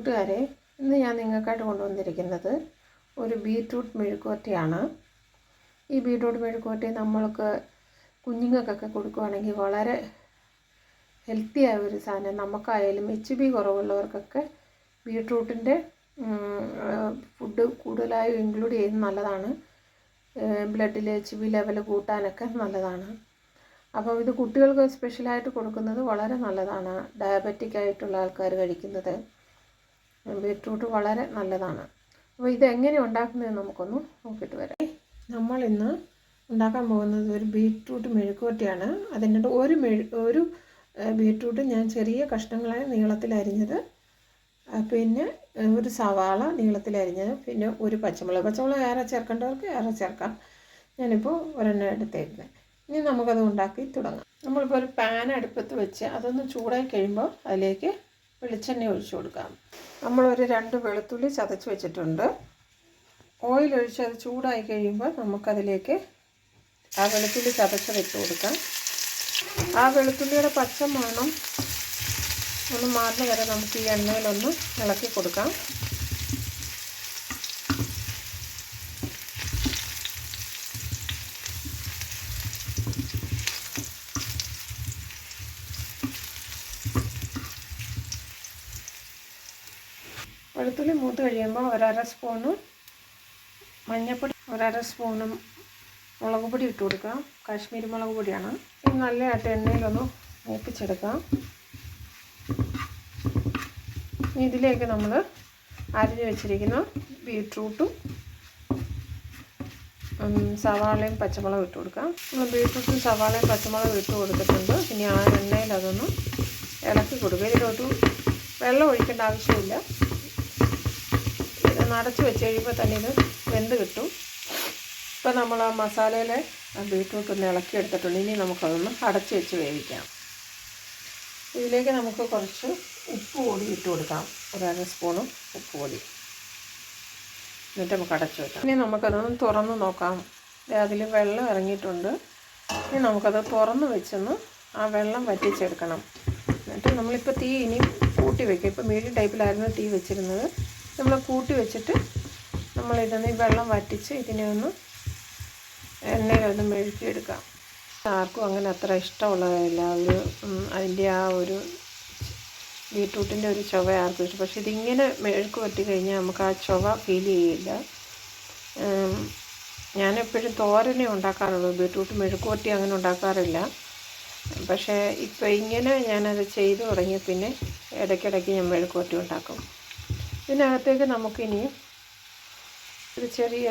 കൂട്ടുകാരെ ഇന്ന് ഞാൻ നിങ്ങൾക്കായിട്ട് കൊണ്ടുവന്നിരിക്കുന്നത് ഒരു ബീറ്റ്റൂട്ട് മെഴുക്കുവരട്ടിയാണ്. ഈ ബീറ്റ്റൂട്ട് മെഴുക്കുവരട്ടി നമ്മൾക്ക് കുഞ്ഞുങ്ങൾക്കൊക്കെ കൊടുക്കുകയാണെങ്കിൽ വളരെ ഹെൽത്തി ആയ ഒരു സാധനം. നമുക്കായാലും എച്ച് ബി കുറവുള്ളവർക്കൊക്കെ ബീട്രൂട്ടിന്റെ ഫുഡ് കൂടുതലായും ഇൻക്ലൂഡ് ചെയ്യുന്നത് നല്ലതാണ്. ബ്ലഡിൽ എച്ച് ബി ലെവൽ കൂട്ടാനൊക്കെ നല്ലതാണ്. അപ്പോൾ ഇത് കുട്ടികൾക്ക് സ്പെഷ്യലായിട്ട് കൊടുക്കുന്നത് വളരെ നല്ലതാണ്. ഡയബറ്റിക് ആയിട്ടുള്ള ആൾക്കാർ കഴിക്കുന്നത്. ബീട്രൂട്ട് വളരെ നല്ലതാണ്. അപ്പോൾ ഇതെങ്ങനെ ഉണ്ടാക്കുന്നത് നമുക്കൊന്ന് നോക്കിയിട്ട് വരാം. നമ്മൾ ഇന്ന് ഉണ്ടാക്കാൻ പോകുന്നത് ഒരു ബീട്രൂട്ട് മെഴുക്കുവട്ടിയാണ് അതിന്റെ ഒരു മെഴു ഒരു ബീട്രൂട്ട് ഞാൻ ചെറിയ കഷ്ണങ്ങളായി നീളത്തിൽ അരിഞ്ഞത് പിന്നെ ഒരു സവാള നീളത്തിൽ അരിഞ്ഞത് പിന്നെ ഒരു പച്ചമുളക്. പച്ചമുളക് ഏറെ ചേർക്കേണ്ടവർക്ക് ഏറെ ചേർക്കാം. ഞാനിപ്പോൾ ഒരെണ്ണം എടുത്തേക്കുന്നത് ഇനി നമുക്കത് ഉണ്ടാക്കി തുടങ്ങാം. നമ്മളിപ്പോൾ ഒരു പാൻ അടുപ്പത്ത് വെച്ച് അതൊന്ന് ചൂടായി കഴിയുമ്പോൾ അതിലേക്ക് വെളിച്ചെണ്ണ ഒഴിച്ചു കൊടുക്കാം. നമ്മളൊരു രണ്ട് വെളുത്തുള്ളി ചതച്ച് വെച്ചിട്ടുണ്ട്. ഓയിൽ ഒഴിച്ച് അത് ചൂടായി കഴിയുമ്പോൾ നമുക്കതിലേക്ക് ആ വെളുത്തുള്ളി ചതച്ച് വെച്ച് കൊടുക്കാം. ആ വെളുത്തുള്ളിയുടെ പച്ച മണം ഒന്ന് മാറുന്ന വരെ നമുക്ക് ഈ എണ്ണയിലൊന്ന് ഇളക്കി കൊടുക്കാം. വെളുത്തുള്ളി മൂത്ത് കഴിയുമ്പോൾ ഒരര സ്പൂണ് മഞ്ഞൾപ്പൊടി ഒരര സ്പൂണും മുളക് പൊടി ഇട്ട് കൊടുക്കാം കാശ്മീരി മുളക് പൊടിയാണ്. ഇത് നല്ലതായിട്ട് എണ്ണയിലൊന്ന് മൂപ്പിച്ചെടുക്കാം. ഇതിലേക്ക് നമ്മൾ അരിഞ്ഞു വെച്ചിരിക്കുന്ന ബീട്രൂട്ടും സവാളയും പച്ചമുളകും ഇട്ട് കൊടുക്കാം. നമ്മൾ ബീട്രൂട്ടും സവാളയും പച്ചമുളകും ഇട്ട് കൊടുത്തിട്ടുണ്ട്. ഇനി ആ എണ്ണയിൽ അതൊന്ന് ഇളക്കി കൊടുക്കുക. ഇതിലോട്ട് വെള്ളം ഒഴിക്കേണ്ട ആവശ്യമില്ല. ഇത് നടച്ച് വെച്ച് കഴിയുമ്പോൾ തന്നെ ഇത് വെന്ത് കിട്ടും. ഇപ്പം നമ്മൾ ആ മസാലയിലെ ബീട്രൂട്ട് ഒന്ന് ഇളക്കി എടുത്തിട്ടുണ്ട്. ഇനി നമുക്കതൊന്ന് അടച്ച് വെച്ച് വേവിക്കാം. ഇതിലേക്ക് നമുക്ക് കുറച്ച് ഉപ്പ് പൊടി ഇട്ട് കൊടുക്കാം. ഒരു അര സ്പൂണും ഉപ്പ് പൊടി. എന്നിട്ട് നമുക്ക് അടച്ച് വെക്കാം. ഇനി നമുക്കതൊന്ന് തുറന്ന് നോക്കാം. അതിൽ വെള്ളം ഇറങ്ങിയിട്ടുണ്ട്. ഇനി നമുക്കത് തുറന്ന് വെച്ചൊന്ന് ആ വെള്ളം വറ്റിച്ചെടുക്കണം. എന്നിട്ട് നമ്മളിപ്പോൾ തീ ഇനി കൂട്ടി വെക്കും. ഇപ്പോൾ മീഡിയം ടൈപ്പിലായിരുന്നു തീ വെച്ചിരുന്നത്. നമ്മൾ കൂട്ടി വെച്ചിട്ട് നമ്മളിതൊന്ന് ഈ വെള്ളം വറ്റിച്ച് ഇതിനെ ഒന്ന് എണ്ണയിലൊന്ന് മെഴുക്കിയെടുക്കാം ആർക്കും അങ്ങനെ അത്ര ഇഷ്ടമുള്ളതല്ല ഒരു അതിന്റെ ആ ഒരു ബീട്രൂട്ടിന്റെ ഒരു ചുവ ആർക്കും ഇഷ്ടം. പക്ഷേ ഇതിങ്ങനെ മെഴുക്ക് പറ്റി കഴിഞ്ഞാൽ നമുക്ക് ആ ചുവ ഫീൽ ചെയ്യില്ല. ഞാനെപ്പോഴും തോരനെ ഉണ്ടാക്കാറുള്ളൂ. ബീട്രൂട്ട് മെഴുക്ക് പറ്റി അങ്ങനെ ഉണ്ടാക്കാറില്ല. പക്ഷേ ഇപ്പോൾ ഇങ്ങനെ ഞാനത് ചെയ്തു തുടങ്ങിയ പിന്നെ ഇടയ്ക്കിടയ്ക്ക് ഞാൻ മെഴുക്ക് പറ്റി ഉണ്ടാക്കും. ഇതിനകത്തേക്ക് നമുക്കിനി ഒരു ചെറിയ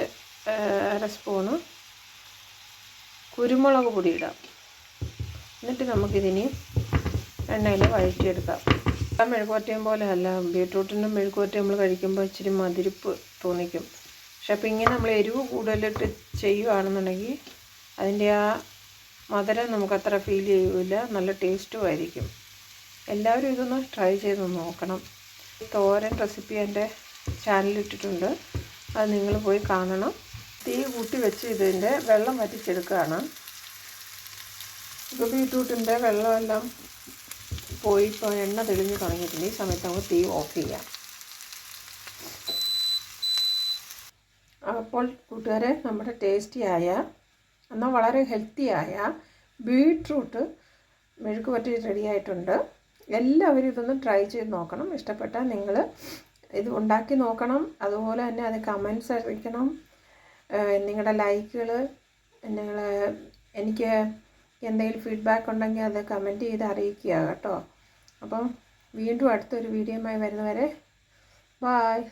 അര സ്പൂണ് കുരുമുളക് പൊടി ഇടാം എന്നിട്ട് നമുക്കിതിനി എണ്ണയിൽ വഴറ്റിയെടുക്കാം. മെഴുക്കുവറ്റയും പോലെ അല്ല ബീട്രൂട്ടിന്റെ മെഴുക്കുവറ്റ നമ്മൾ കഴിക്കുമ്പോൾ ഇച്ചിരി മതിരിപ്പ് തോന്നിക്കും. പക്ഷെ അപ്പോൾ ഇങ്ങനെ നമ്മൾ എരിവ് കൂടുതലിട്ട് ചെയ്യുകയാണെന്നുണ്ടെങ്കിൽ അതിന്റെ ആ മധുരം നമുക്കത്ര ഫീൽ ചെയ്യില്ല നല്ല ടേസ്റ്റും ആയിരിക്കും. എല്ലാവരും ഇതൊന്ന് ട്രൈ ചെയ്ത് നോക്കണം. തോരൻ റെസിപ്പി എന്റെ ചാനലിട്ടിട്ടുണ്ട് അത് നിങ്ങൾ പോയി കാണണം. തീ കൂട്ടി വെച്ച് ഇതിന്റെ വെള്ളം വറ്റിച്ചെടുക്കുകയാണ്. ഇപ്പോൾ ബീട്രൂട്ടിന്റെ വെള്ളമെല്ലാം പോയി ഇപ്പോൾ എണ്ണ തെളിഞ്ഞ് തുടങ്ങിയിട്ടുണ്ട്. ഈ സമയത്ത് നമുക്ക് തീ ഓഫ് ചെയ്യാം. അപ്പോൾ കൂട്ടുകാരെ നമ്മുടെ ടേസ്റ്റിയായ എന്നാൽ വളരെ ഹെൽത്തിയായ ബീട്രൂട്ട് മെഴുക്ക് പറ്റി റെഡി ആയിട്ടുണ്ട്. എല്ലാവരും ഇതൊന്ന് ട്രൈ ചെയ്ത് നോക്കണം. ഇഷ്ടപ്പെട്ടാൽ നിങ്ങൾ ഇത് ഉണ്ടാക്കി നോക്കണം. അതുപോലെ തന്നെ അത് കമൻസ് അറിയിക്കണം നിങ്ങളുടെ ലൈക്കുകൾ നിങ്ങൾ എനിക്ക് എന്തെങ്കിലും ഫീഡ്ബാക്ക് ഉണ്ടെങ്കിൽ അത് കമന്റ് ചെയ്ത് അറിയിക്കുക കേട്ടോ. അപ്പം വീണ്ടും അടുത്തൊരു വീഡിയോയുമായി വരുന്നവരെ ബായ്